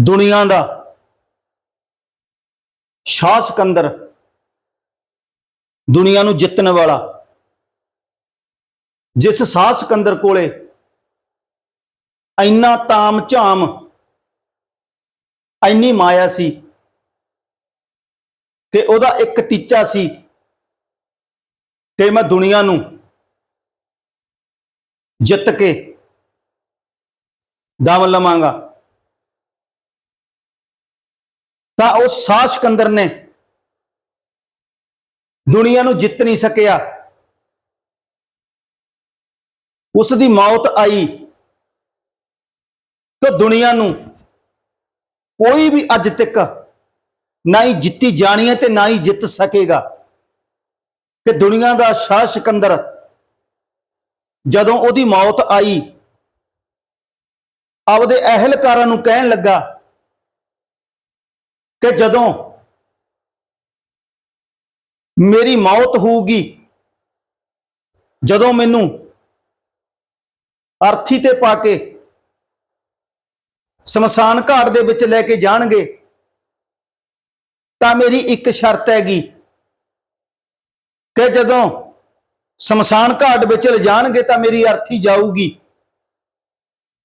ਦੁਨੀਆ ਦਾ। ਸ਼ਾਹ ਸਿਕੰਦਰ ਦੁਨੀਆ ਨੂੰ ਜਿੱਤਣ ਵਾਲਾ। ਜਿਸ ਸ਼ਾਹ ਸਿਕੰਦਰ ਕੋਲੇ ਇੰਨਾ ਤਾਮ ਝਾਮ ਇੰਨੀ ਮਾਇਆ ਸੀ ਕਿ ਉਹਦਾ ਇੱਕ ਟੀਚਾ ਸੀ ਕਿ ਮੈਂ ਦੁਨੀਆ ਨੂੰ ਜਿੱਤ ਕੇ ਦਮ ਲਵਾਂਗਾ। ਤਾਂ ਉਹ ਸ਼ਾਹ ਸਿਕੰਦਰ ਨੇ ਦੁਨੀਆ ਨੂੰ ਜਿੱਤ ਨਹੀਂ ਸਕਿਆ। ਉਸ ਦੀ ਮੌਤ ਆਈ ਤਾਂ ਦੁਨੀਆ ਨੂੰ ਕੋਈ ਵੀ ਅੱਜ ਤੱਕ ਨਾ ਹੀ ਜਿੱਤੀ ਜਾਣੀ ਹੈ ਤੇ ਨਾ ਹੀ ਜਿੱਤ ਸਕੇਗਾ। ਕਿ ਦੁਨੀਆ ਦਾ ਸ਼ਾਹ ਸਿਕੰਦਰ ਜਦੋਂ ਉਹਦੀ ਮੌਤ ਆਈ, ਆਪਦੇ ਅਹਿਲਕਾਰਾਂ ਨੂੰ ਕਹਿਣ ਲੱਗਾ ਕਿ ਜਦੋਂ ਮੇਰੀ ਮੌਤ ਹੋਊਗੀ, ਜਦੋਂ ਮੈਨੂੰ ਅਰਥੀ ਤੇ ਪਾ ਕੇ ਸਮਸਾਨ ਘਾਟ ਦੇ ਵਿੱਚ ਲੈ ਕੇ ਜਾਣਗੇ, ਤਾਂ ਮੇਰੀ ਇੱਕ ਸ਼ਰਤ ਹੈਗੀ ਕਿ ਜਦੋਂ ਸਮਸਾਨ ਘਾਟ ਵਿੱਚ ਲਿਜਾਣਗੇ ਤਾਂ ਮੇਰੀ ਅਰਥੀ ਜਾਊਗੀ।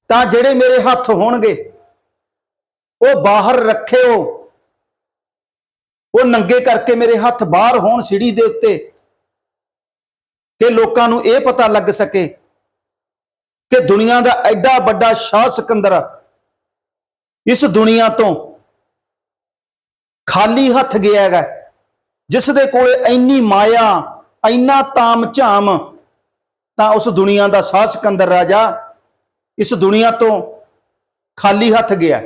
ਤਾਂ ਜਿਹੜੇ ਮੇਰੇ ਹੱਥ ਹੋਣਗੇ, ਉਹ ਬਾਹਰ ਰੱਖਿਓ। ਉਹ ਨੰਗੇ ਕਰਕੇ ਮੇਰੇ ਹੱਥ ਬਾਹਰ ਹੋਣ ਸਿੜੀ ਦੇ ਉੱਤੇ ਕਿ ਲੋਕਾਂ ਨੂੰ ਇਹ ਪਤਾ ਲੱਗ ਸਕੇ ਕਿ ਦੁਨੀਆ ਦਾ ਐਡਾ ਵੱਡਾ ਸ਼ਾਹ ਸਿਕੰਦਰ ਇਸ ਦੁਨੀਆ ਤੋਂ ਖਾਲੀ ਹੱਥ ਗਿਆ ਹੈਗਾ ਜਿਸ ਦੇ ਕੋਲੇ ਇੰਨੀ ਮਾਇਆ, ਇੰਨਾ ਤਾਮ ਝਾਮ ਤਾਂ ਉਸ ਦੁਨੀਆ ਦਾ ਸ਼ਾਹ ਸਿਕੰਦਰ ਰਾਜਾ ਇਸ ਦੁਨੀਆ ਤੋਂ ਖਾਲੀ ਹੱਥ ਗਿਆ।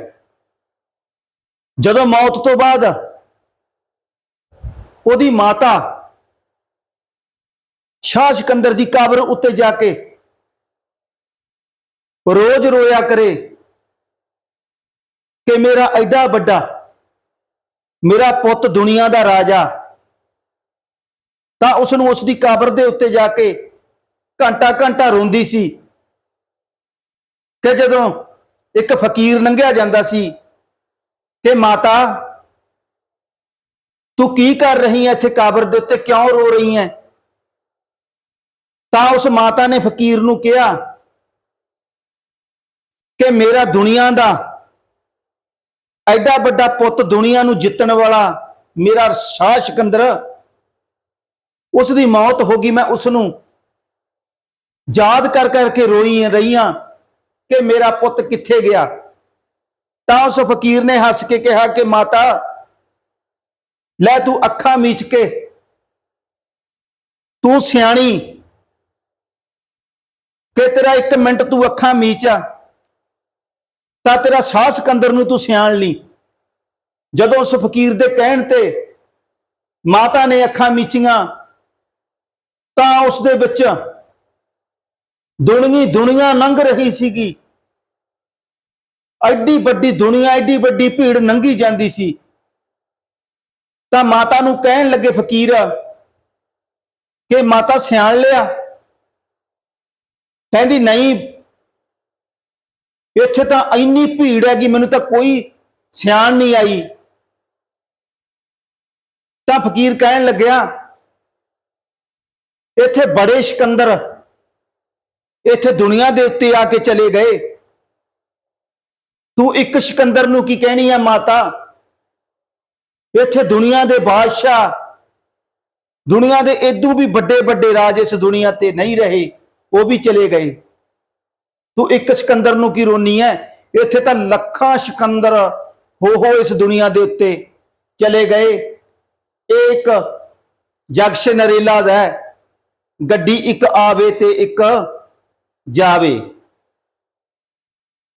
ਜਦੋਂ ਮੌਤ ਤੋਂ ਬਾਅਦ ਉਹਦੀ ਮਾਤਾ ਸ਼ਾਹ ਸਿਕੰਦਰ ਦੀ ਕਬਰ ਉੱਤੇ ਜਾ ਕੇ ਰੋਜ਼ ਰੋਇਆ ਕਰੇ ਕਿ ਮੇਰਾ ਐਡਾ ਵੱਡਾ, ਮੇਰਾ ਪੁੱਤ ਦੁਨੀਆ ਦਾ ਰਾਜਾ। ਤਾਂ ਉਸ ਨੂੰ ਉਸ ਦੀ ਕਬਰ ਦੇ ਉੱਤੇ ਜਾ ਕੇ ਘੰਟਾ ਘੰਟਾ ਰੋਂਦੀ ਸੀ ਕਿ ਜਦੋਂ ਇੱਕ ਫਕੀਰ ਲੰਘਿਆ ਜਾਂਦਾ ਸੀ ਕਿ ਮਾਤਾ ਤੂੰ ਕੀ ਕਰ ਰਹੀ ਹੈ ਇੱਥੇ ਕਬਰ ਦੇ ਉੱਤੇ? ਕਿਉਂ ਰੋ ਰਹੀ ਹੈ ਤਾਂ ਉਸ ਮਾਤਾ ਨੇ ਫਕੀਰ ਨੂੰ ਕਿਹਾ ਕਿ ਮੇਰਾ ਦੁਨੀਆ ਦਾ ਐਡਾ ਵੱਡਾ ਪੁੱਤ ਦੁਨੀਆ ਨੂੰ ਜਿੱਤਣ ਵਾਲਾ ਮੇਰਾ ਸ਼ਾਹ ਸਿਕੰਦਰ ਉਸ ਦੀ ਮੌਤ ਹੋ ਗਈ, ਮੈਂ ਉਸ ਨੂੰ ਯਾਦ ਕਰ ਕਰਕੇ ਰੋਈ ਰਹੀਆਂ ਕਿ ਮੇਰਾ ਪੁੱਤ ਕਿੱਥੇ ਗਿਆ। ਤਾਂ ਉਸ ਫਕੀਰ ਨੇ ਹੱਸ ਕੇ ਕਿਹਾ ਕਿ ਮਾਤਾ ਲੈ ਤੂੰ ਅੱਖਾਂ ਮੀਚ ਕੇ। ਤੂੰ ਸਿਆਣੀ। ਕਿ ਤੇਰਾ ਇੱਕ ਮਿੰਟ ਤੂੰ ਅੱਖਾਂ ਮੀਚਾ ਤਾਂ ਤੇਰਾ ਸਾਹ ਸਕੰਦਰ ਨੂੰ ਤੂੰ ਸਿਆਣ ਲਈ। ਜਦੋਂ ਉਸ ਫਕੀਰ ਦੇ ਕਹਿਣ ਤੇ ਮਾਤਾ ਨੇ ਅੱਖਾਂ ਮੀਚੀਆਂ, ਤਾਂ ਉਸ ਦੇ ਵਿੱਚ ਦੁਨੀਆ ਦੁਨੀਆ ਲੰਘ ਰਹੀ ਸੀਗੀ। ਐਡੀ ਵੱਡੀ ਦੁਨੀਆ, ਐਡੀ ਵੱਡੀ ਭੀੜ ਲੰਘੀ ਜਾਂਦੀ ਸੀ। ਤਾਂ ਮਾਤਾ ਨੂੰ ਕਹਿਣ ਲੱਗੇ ਫਕੀਰ ਕਿ ਮਾਤਾ ਸਿਆਣ ਲਿਆ। ਕਹਿੰਦੀ, ਨਹੀਂ, ਇੱਥੇ ਤਾਂ ਇੰਨੀ ਭੀੜ ਹੈਗੀ, ਮੈਨੂੰ ਤਾਂ ਕੋਈ ਸਿਆਣ ਨਹੀਂ ਆਈ। ਤਾਂ ਫਕੀਰ ਕਹਿਣ ਲੱਗਿਆ, ਇੱਥੇ ਬੜੇ ਸਿਕੰਦਰ, ਇੱਥੇ ਦੁਨੀਆ ਦੇ ਉੱਤੇ ਆ ਕੇ ਚਲੇ ਗਏ। ਤੂੰ ਇੱਕ ਸਿਕੰਦਰ ਨੂੰ ਕੀ ਕਹਿਣੀ ਹੈ ਮਾਤਾ? ਇੱਥੇ ਦੁਨੀਆ ਦੇ ਬਾਦਸ਼ਾਹ, ਦੁਨੀਆ ਦੇ ਇਦੋਂ ਵੀ ਵੱਡੇ ਵੱਡੇ ਰਾਜ ਇਸ ਦੁਨੀਆ ਤੇ ਨਹੀਂ ਰਹੇ, ਉਹ ਵੀ ਚਲੇ ਗਏ। ਤੂੰ ਇੱਕ ਸਿਕੰਦਰ ਨੂੰ ਕੀ ਰੋਨੀ ਹੈ ਇੱਥੇ ਤਾਂ ਲੱਖਾਂ ਸਿਕੰਦਰ ਹੋ ਹੋ ਇਸ ਦੁਨੀਆ ਦੇ ਉੱਤੇ ਚਲੇ ਗਏ। ਇਹ ਇੱਕ ਜਗਸ਼ ਨਰੇਲਾ ਦਾ ਗੱਡੀ ਇੱਕ ਆਵੇ ਤੇ ਇੱਕ ਜਾਵੇ।